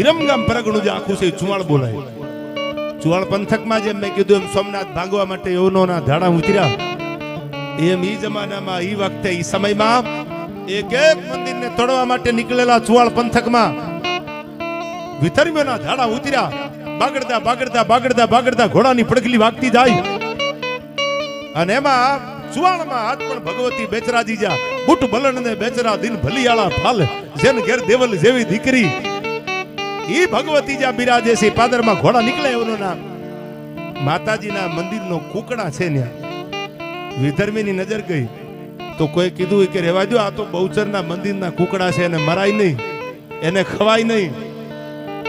વિરમગામ પરગણું જે આખું છે, ચુવાળ બોલાય. ચુવાળ પંથકમાં જેમ મેં કીધું એમ સોમનાથ ભાગવા માટે યવનોના ધાડા ઉતર્યા. એમ ઈ જમાનામાં, ઈ વખતે, ઈ સમયમાં એક એક મંદિરને તોડવા માટે નીકળેલા ચુવાળ પંથકમાં વિધર્મીઓના ધાડા ઉતર્યા. બાગડતા બાગડતા બાગડતા બાગડતા ઘોડાની પડગલી વાગતી જાય. અને એમાં સુવાણમાં આજ પણ ભગવતી બેચરાજી જા બુટ બલણ ને બેચરા દિન ભલિયાળા ફાલ. જેન ઘેર દેવલ જેવી દીકરી ઈ ભગવતી જ્યાં બિરાજે છે, પાદરમાં ઘોડા નીકળે એનું નામ. માતાજીના મંદિરનો કુકડા છે ને વિધર્મીની નજર ગઈ. તો કોઈ કીધું કે, રેવા દો આ તો બહુચરના મંદિરના કુકડા છે એને મરાય નહીં. એને ખવાય નહીં.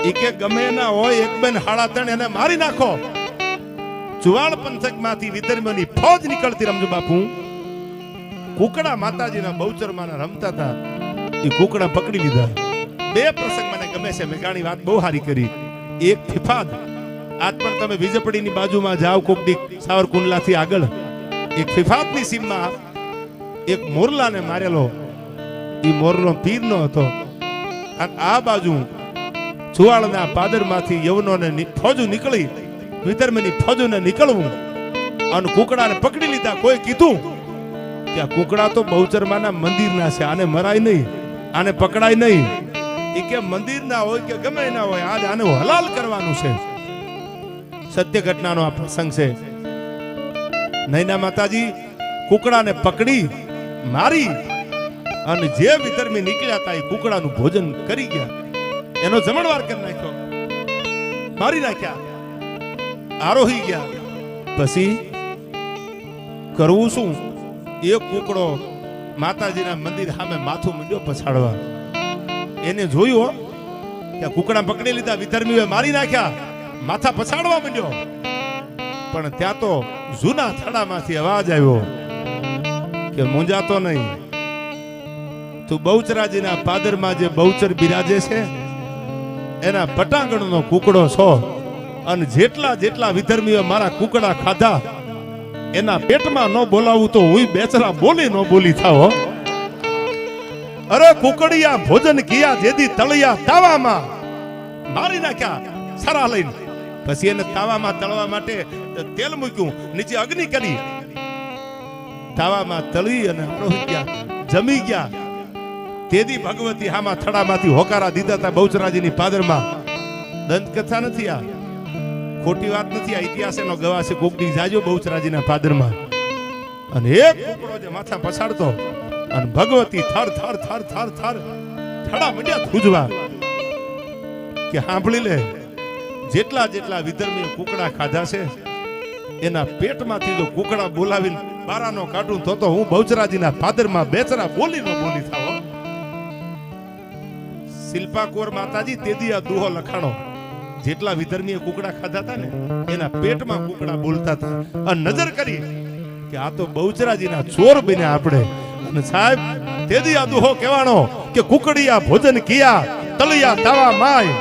એ કે, ગમે ના હોય, એક બેન હાડા ત્રણ એને મારી નાખો. જુવાણ પંથકમાંથી વિધર્મીઓની ફોજ નીકળતી રમજુ બાપુ. કુકડા માતાજીના બહુચરમાં રમતા હતા. એ કુકડા પકડી લીધા. બે પ્રસંગ ગમે છે. મેઘાણી વાત બહુ સારી કરી. એક ફિફાદ આજ પણ તમે વીજપડીની બાજુમાં જાઓ કોકડી સાવરકુંડલાથી આગળ. એક ફિફાદની સીમમાં એક મોરલાને મારેલો. એ મોરલો પીરનો હતો. અને આ બાજુ ચુવાળના પાદરમાંથી યવનોને ફોજુ નીકળી. વિધર્મની ફોજોને નીકળવું. અને કુકડાને પકડી લીધા. કોઈ કીધું? કે આ કુકડા તો બહુચરમાના મંદિરના છે. આને મરાય નહીં. આને પકડાય નહીં. એ કે મંદિર ના હોય કે ગમે ના હોય આજ આને હલાલ કરવાનું છે. સત્ય ઘટનાનો આ પ્રસંગ છે. નૈના માતાજી કુકડાને પકડી, મારી અને જે વિતરમી નીકળ્યા હતા એ કુકડાનું ભોજન કરી ગયા. એનો જમણવાર કરી નાખ્યો. મારી નાખ્યા. આરોહી ગયા. પછી કરવું શું? એ કુકડો માતાજીના મંદિર સામે માથું મૂંડ્યો પછાડવા. એને જોયું ત્યાં કુકડા પકડી લીધા, વિધર્મીઓએ મારી નાખ્યા, માથા પછાડવા માંડ્યો. પણ ત્યાં તો જૂના થડામાંથી અવાજ આવ્યો કે મૂંઝાતો નહીં. તું બહુચરાજીના પાદરમાં જે બહુચર બિરાજે છે, એના પટાંગણનો કુકડો છો અને જેટલા જેટલા વિધર્મીઓ મારા કુકડા ખાધા, એના પેટમાં ન બોલાવું તો હું બેચરા બોલી ન બોલી થાવ. અરે કુકડિયા ભોજન કિયા જેદી તળિયા તાવામાં. મારી નાખ્યા, સરા લઈને. પછી એને તાવામાં તળવા માટે તેલ મૂક્યું, નીચે અગ્નિ કરી. તાવામાં તળી અને રોહિત ગયા, જમી ગયા. તેદી ભગવતી હામાં થડામાંથી હોકારા દીધા હતા બહુચરાજીની પાદરમાં. દંત કથા નથી આ. ખોટી વાત નથી આ, ઇતિહાસ એનો ગવા છે કોકડી જાજો બહુચરાજીના પાદરમાં. અને એક કુકડો જે માથા પછાડતો અને ભગવતી થર થર થર થર થર થડા મંડ્યા ધ્રુજવા. કે સાંભળી લે, જેટલા જેટલા વિધર્મીએ કુકડા ખાધા છે, એના પેટમાંથી જો કુકડા બોલાવીને બારાનો કાઢું તો તો હું બહુચરાજીના પાદરમાં બેચરા બોલી ન બોલી થાવ. શિલ્પાકોર માતાજી, તેદી આ દુહો લખાણો. જેટલા વિધર્મીએ કુકડા ખાધા હતા ને, એના પેટમાં કુકડા બોલતા હતા અને નજર કરી કે આ તો બહુચરાજીના ચોર બન્યા આપણે. અને સાહેબ તેદી દુહો કહેવાનો કે કુકડિયા ભોજન કિયા તલિયા તાવા માય.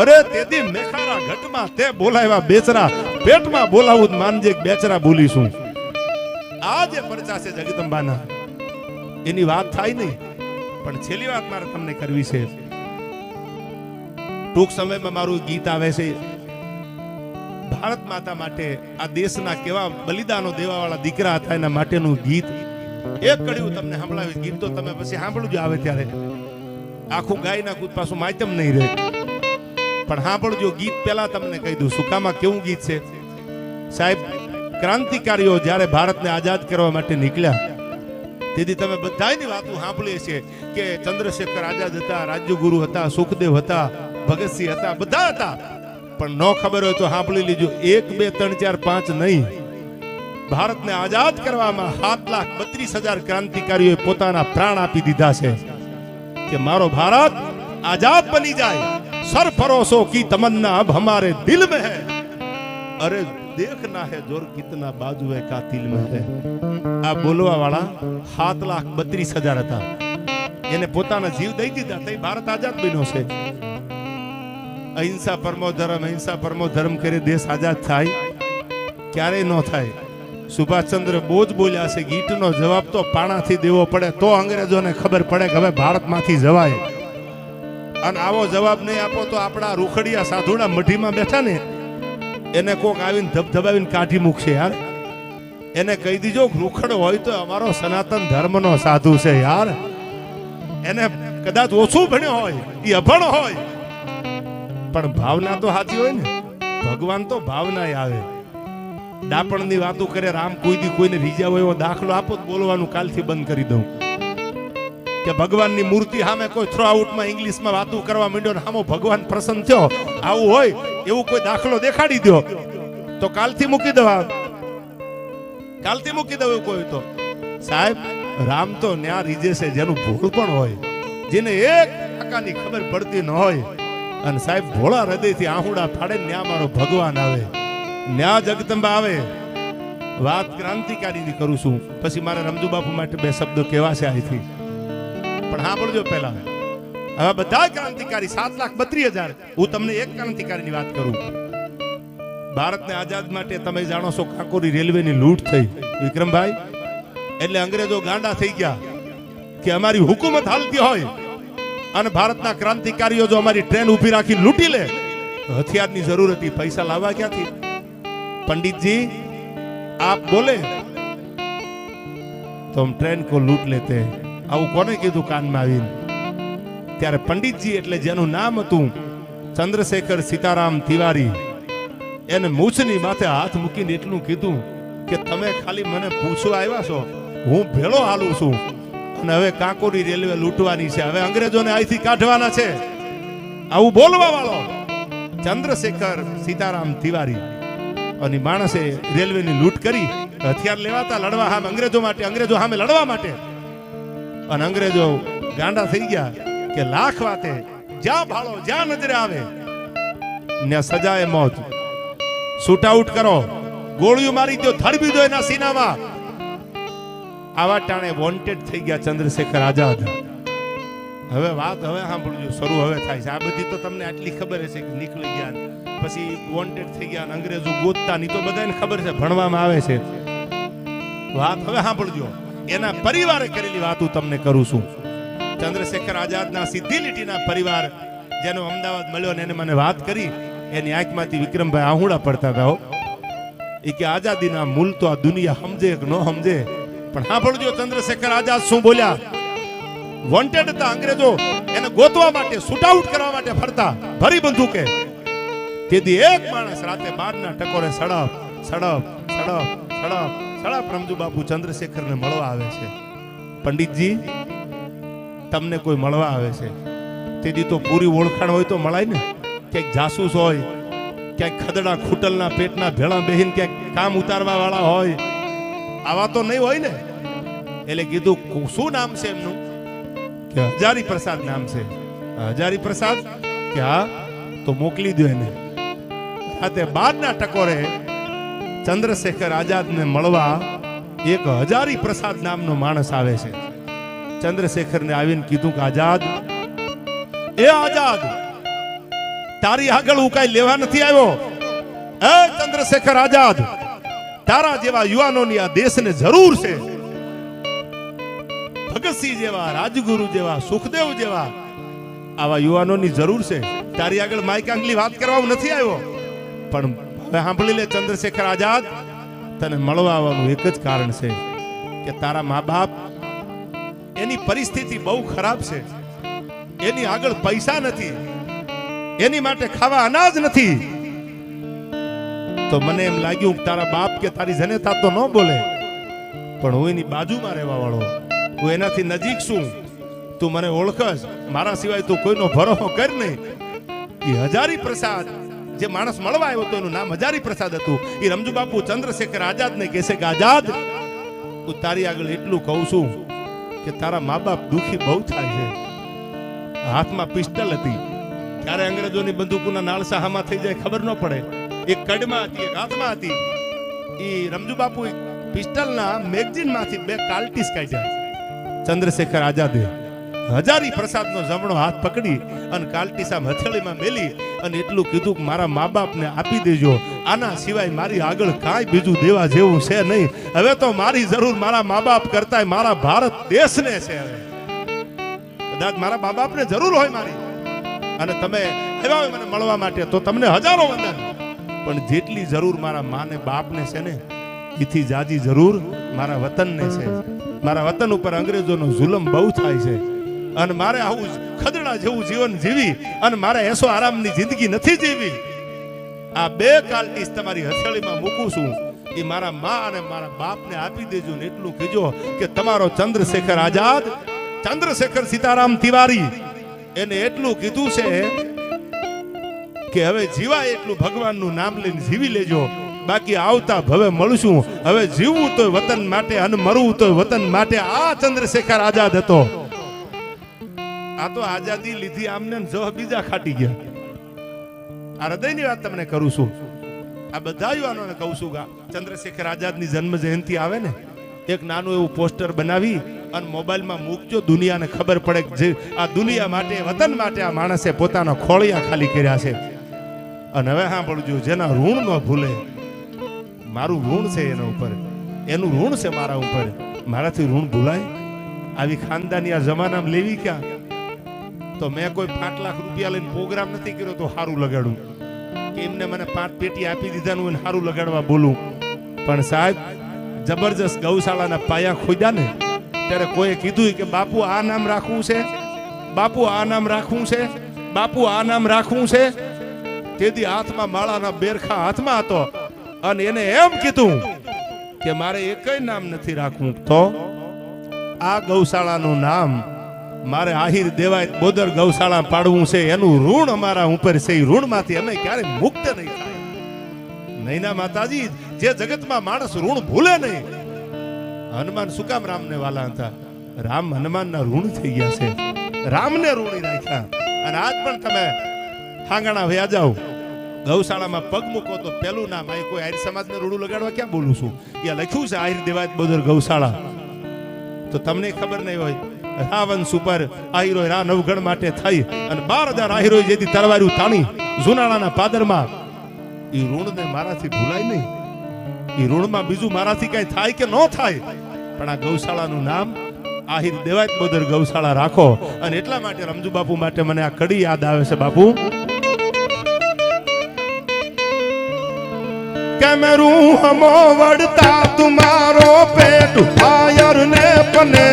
અરે તેદી મેખારા ઘટમાં તે બોલાવ્યા બેચરા પેટમાં બોલાવું માનજે બેચરા બોલીશું. આ જે પરચા છે જગદંબાના. એની વાત થાય નહીં, પણ છેલ્લી વાત મારે તમને કરવી છે. ટૂંક સમયમાં મારું ગીત આવે છે. ભારત માતા માટે આ દેશના કેવા બલિદાનો દેવાવાળા દીકરા હતા એના માટેનું ગીત. એક કડ્યું તમને સંભળાવી ગીત તો તમે પછી સાંભળજો આવે ત્યારે. આખું ગાય નાખું પાછું માયતમ નહીં રહે. પણ સાંભળજો, ગીત પહેલા તમને કહી દઉં સુકામાં કેવું ગીત છે? સાહેબ, ક્રાંતિકારીઓ જ્યારે ભારતને આઝાદ કરવા માટે નીકળ્યા, તેથી તમે બધાની વાતો સાંભળીએ છે કે ચંદ્રશેખર આઝાદ હતા, રાજ્યગુરુ હતા, સુખદેવ હતા, ભગતસિંહ હતા, બધા હતા. પણ ન ખબર હોય તો સાંભળી લીજો. એક, બે, ત્રણ, ચાર, પાંચ નહીં. ભારતને આઝાદ કરવામાં સાત લાખ બત્રીસ હજાર ક્રાંતિકારીઓએ પોતાના પ્રાણ આપી દીધા છે કે મારો ભારત આઝાદ બની જાય. સરફરોશો કી તમન્ના અબ હમારે દિલ મે હે. અરે દેખના હે જોર કિતના બાજુ હે કા દિલ મે હે. આ બોલવા વાળા સાત લાખ બત્રીસ હજાર હતા. એને પોતાના જીવ દઈ દીધા. તઈ ભારત આઝાદ બન્યો છે. અહિંસા પરમો ધર્મ, અહિંસા પરમો ધર્મ કરી દેશ આઝાદ થાય. ક્યારેય ન થાય. સુભાષચંદ્ર બોઝ બોલ્યા છે, ગીતનો જવાબ તો પાણાથી દેવો પડે, તો અંગ્રેજોને ખબર પડે કે હવે ભારતમાંથી જવાય. અને આવો જવાબ નહીં આપો તો આપણા રૂખડિયા સાધુડા મઢીમાં બેઠા ને, એને કોક આવીને ધબધબાવીને કાઢી મૂકશે યાર. એને કહી દીજો, રૂખડ હોય તો અમારો સનાતન ધર્મનો સાધુ છે યાર. એને કદાચ ઓછું ભણ્યો હોય એ અભણ હોય. પણ ભાવના તો સાચી હોય ને. ભગવાન તો ભાવના આવે. ડાપણની વાતો કરે, રામ કોઈથી કોઈને રીજા હોય એવો દાખલો આપો બોલવાનું કાલથી બંધ કરી દઉં. કે ભગવાનની મૂર્તિ સામે કોઈ થ્રો આઉટમાં ઇંગ્લિશમાં વાતો કરવા માંડ્યો ને સામો ભગવાન પ્રસન્ન થયો, આવું હોય, એવું કોઈ દાખલો દેખાડી દો તો કાલથી મૂકી દેવા કાલથી મૂકી દેવું કોઈ તો. સાહેબ, રામ તો ન્યા રીજે છે, જેનું ભૂલ પણ હોય, જેને એક ટકાની ખબર પડતી ન હોય. અને સાહેબ, ભોળા હૃદયથી આહુડા ફાડે ન્યા મારો ભગવાન આવે. ન્યા જગદંબા આવે. વાત ક્રાંતિકારીની કરું છું. પછી મારા રમજુ બાપુ માટે બે શબ્દો કેવા છે અહીંથી પણ સાંભળજો પહેલા. હવે બધા ક્રાંતિકારી સાત લાખ બત્રીસ હજાર. હું તમને એક ક્રાંતિકારીની વાત કરું. ભારતને આઝાદ માટે તમે જાણો છો કાકોરી રેલવેની લૂંટ થઈ. વિક્રમભાઈ, એટલે અંગ્રેજો ગાંડા થઈ ગયા કે અમારી હુકુમત હાલતી હોય અને ભારતના ક્રાંતિકારીઓ જો અમારી ટ્રેન ઊભી રાખી લૂંટી લે હથિયારની જરૂર હતી. પૈસા લાવવા ક્યાંથી? पंडित जी आप बोले तो हम ट्रेन को लूट लेते हैं આવું કોને કીધું કાનમાં આવીને ત્યારે પંડિતજી એટલે જેનું નામ હતું ચંદ્રશેખર સીતારામ તિવારી એને મૂછની માથે હાથ મૂકીને એટલું કીધું કે તમે ખાલી મને પૂછવા આવ્યા છો હું ભેળો હાલું છું અને હવે કાંકોરી રેલવે લૂંટવાની છે હવે અંગ્રેજોને અહીંથી કાઢવાના છે આવું બોલવા વાળો ચંદ્રશેખર સીતારામ તિવારી અને માણસે રેલવેની લૂંટ કરી, હથિયાર લેવાતા લડવા સામે અંગ્રેજો માટે, અંગ્રેજો સામે લડવા માટે. અને અંગ્રેજો ગાંડા થઈ ગયા કે લાખ વાતે જ્યાં ભાળો જ્યાં નજરે આવે. ને સજાએ મોત. શૂટ કરો. ગોળીઓ મારી દો ધરબી દો એના સીનામાં. આવા ટાણે વોન્ટેડ થઈ ગયા ચંદ્રશેખર આઝાદ. હવે વાત હવે સાંભળજો, શરૂ હવે થાય છે. આ બધી તો તમને આટલી ખબર હશે કે નીકળી ગયા પછી વોન્ટેડ થઈ ગયા અંગ્રેજો ગોતતા નહીં તો બધાને ખબર છે, ભણવામાં આવે છે. વાત હવે સાંભળજો. એના પરિવારે કરેલી વાત હું તમને કરું છું. ચંદ્રશેખર આઝાદના સિદ્ધિ લીટીના પરિવાર જેનો અમદાવાદ મળ્યો ને, એને મને વાત કરી. એની આંખમાંથી વિક્રમભાઈ આહુડા પડતા હતા એ કે આઝાદીના મૂલ તો આ દુનિયા સમજે કે ન સમજે? પણ સાંભળજો, ચંદ્રશેખર આઝાદ શું બોલ્યા? વોન્ટેડ હતા અંગ્રેજો એને ગોતવા માટે શૂટઆઉટ કરવા માટે ફરતા. ભરી બંદૂકે. તેથી એક માણસ રાતે બારના ટકોરે સડપ સડપ સડપ સડપ સડપ રમજુ બાપુ ચંદ્રશેખરને મળવા આવે છે. પંડિતજી, તમને કોઈ મળવા આવે છે? તેથી તો પૂરી ઓળખાણ હોય તો મળાય ને. ક્યાંક જાસૂસ હોય, ક્યાંક ખદડા ખૂટલના પેટના ભેળા બેહીને ક્યાંક કામ ઉતારવા વાળા હોય. આવા તો નહીં હોય ને. એટલે કીધું, શું નામ છે એમનું? કે હજારી પ્રસાદ નામ છે હજારી પ્રસાદ કે તો મોકલી દો એને રાતે બારના ટકોરે ચંદ્રશેખર આઝાદને મળવા એક હજારી પ્રસાદ નામનો માણસ આવે છે ચંદ્રશેખરને આવીને કીધું કે આઝાદ એ આઝાદ તારી આગળ હું કઈ લેવા નથી આવ્યો એ ચંદ્રશેખર આઝાદ તારા જેવા યુવાનોની આ દેશને જરૂર છે ભગતસિંહ જેવા, રાજગુરુ જેવા, સુખદેવ જેવા. આવા યુવાનોની જરૂર છે. તારી આગળ આંગલી વાત કરવા નથી આવ્યો. પણ સાંભળી લે ચંદ્રશેખર આઝાદ. તને મળવા આવવાનું એક જ કારણ છે કે તારા મા બાપ એની પરિસ્થિતિ બહુ ખરાબ છે. એની આગળ પૈસા નથી. એની માટે ખાવા અનાજ નથી. તો મને એમ લાગ્યું કે તારા બાપ કે તારી જનેતા તો ન બોલે, પણ હું એની બાજુમાં રહેવા વાળો. હું એનાથી નજીક છું. તું મને ઓળખસ મારા સિવાય તું કોઈનો ભરોસો કર નહીં. એ હજારી પ્રસાદ જે માણસ મળવા આવ્યો હતો, એનું નામ હજારી પ્રસાદ હતું. એ રમજુ બાપુ ચંદ્રશેખર આઝાદ ને કહેશે કે, આઝાદ, હું તારી આગળ એટલું કહું છું કે તારા મા બાપ દુખી બહુ થાય છે. હાથમાં પિસ્ટલ હતી. ત્યારે અંગ્રેજોની બંદૂકોના નાળસા હામાં થઈ જાય ખબર ન પડે. એક કડમાં હતી, એક હાથમાં હતી. એ રમજુ બાપુ પિસ્ટલના મેગઝીનમાંથી બે કાલ્ટીસ કાઢ્યા. ચંદ્રશેખર આઝાદે હજારી પ્રસાદનો જમણો હાથ પકડી અને કાલટીસા હથેળીમાં મેલી અને એટલું કીધું કે મારા મા બાપને આપી દેજો. આના સિવાય મારી આગળ કાંઈ બીજું દેવા જેવું છે નહીં. હવે તો મારી જરૂર મારા મા બાપ કરતા મારા ભારત દેશને છે હવે. કદાચ મારા મા બાપને જરૂર હોય મારી. અને તમે આવ્યા હોય મને મળવા માટે, તો તમને હજારો વંદન. પણ જેટલી જરૂર મારા માને બાપને છે ને, એથી જાજી જરૂર મારા વતનને છે. મારા વતન ઉપર અંગ્રેજોનો જુલમ બહુ થાય છે. અને મારે આવું ખદડા જેવું જીવન જીવી અને મારે એસો આરામની જિંદગી નથી જીવી. આ બે કાલટીસ તમારી હથેળીમાં મૂકું છું એ મારા મા અને મારા બાપને આપી દેજો ને એટલું કહેજો કે તમારો ચંદ્રશેખર આઝાદ, ચંદ્રશેખર સીતારામ તિવારી, એને એટલું કીધું છે કે હવે જીવાય એટલું ભગવાનનું નામ લઈને જીવી લેજો. બાકી આવતા ભવે મળશું. હવે જીવવું તો વતન માટે અને મરવું તો વતન માટે આ ચંદ્રશેખર આઝાદ હતો. આ તો આઝાદી લીધી આમને ને જો બીજા ખાટી ગયા. આ હૃદયની વાત તમને કરું છું. આ બધા યુવાનોને કહું છું કે ચંદ્રશેખર આઝાદની જન્મ જયંતિ આવે ને, એક નાનું એવું પોસ્ટર બનાવી અને મોબાઈલમાં મૂકજો, દુનિયાને ખબર પડે કે જે આ દુનિયા માટે, વતન માટે આ માણસે પોતાના ખોળિયા ખાલી કર્યા છે. અને હવે સાંભળજો, જેના ઋણ ન ભૂલે મારું ઋણ છે એના ઉપર. એનું ઋણ છે મારા ઉપર. મારાથી ઋણ ભૂલાય. આવી ખાનદાની આ જમાનામાં લેવી ક્યાં? તો મેં કોઈ પાંચ લાખ રૂપિયા લઈને પ્રોગ્રામ નથી કર્યો તો સારું લગાડું. એમને મને પાંચ પેટી આપી દીધાનું એને સારું લગાડવા બોલું. પણ સાહેબ, જબરજસ્ત ગૌશાળાના પાયા ખોદ્યા ને, ત્યારે કોઈએ કીધું કે બાપુ આ નામ રાખવું છે? બાપુ આ નામ રાખવું છે? બાપુ આ નામ રાખવું છે? તેથી હાથમાં માળાના બેરખા હાથમાં હતો. અને એને એમ કીધું કે મારે એકય નામ નથી રાખવું. તો આ ગૌશાળાનું નામ મારે આહિર દેવાય બોદર ગૌશાળા પાડવું છે. એનું ઋણ અમારા ઉપર છે. એ ઋણમાંથી અમે ક્યારે મુક્ત નહીં થાય. નૈના માતાજી, જે જગતમાં માણસ ઋણ ભૂલે નહીં. હનુમાન શું કામ રામને વાલા હતા. રામ હનુમાનના ઋણ થઈ ગયા છે. રામને ઋણી રાખ્યા. અને આજ પણ તમે હાંગણા વયા જાઓ. ગૌશાળામાં પગ મૂકો તો પેલું નામ અહીં કોઈ આર્ય સમાજને રૂડું લગાડવા ક્યાં બોલું છું? એ લખ્યું છે આહિર દેવાય બોદર ગૌશાળા. તો તમને ખબર નહીં હોય રાવંશ ઉપર આહીરો રા નવગણ માટે થઈ અને બાર હજાર આહીરો જેથી તરવાર્યું તાણી જુનાળાના પાદરમાં. એ ઋણને મારાથી ભૂલાય નહીં. એ ઋણમાં બીજું મારાથી કઈ થાય કે ન થાય? પણ આ ગૌશાળાનું નામ આહિર દેવાય બોદર ગૌશાળા રાખો. અને એટલા માટે રમજુ બાપુ માટે મને આ કડી યાદ આવે છે બાપુ. કેમેરું હમો વડતા તુમારો પેટ ફાયર ને પને.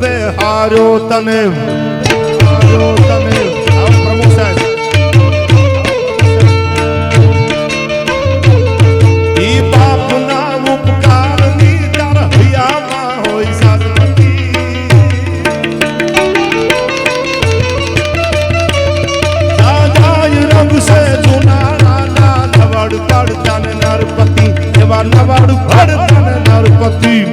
હારો તને. હારો તને. પ્રમુખ સાહેબ. ઈ બાપના ઉપકારની તાર હૈયામાં હોય નવડ પડતા ને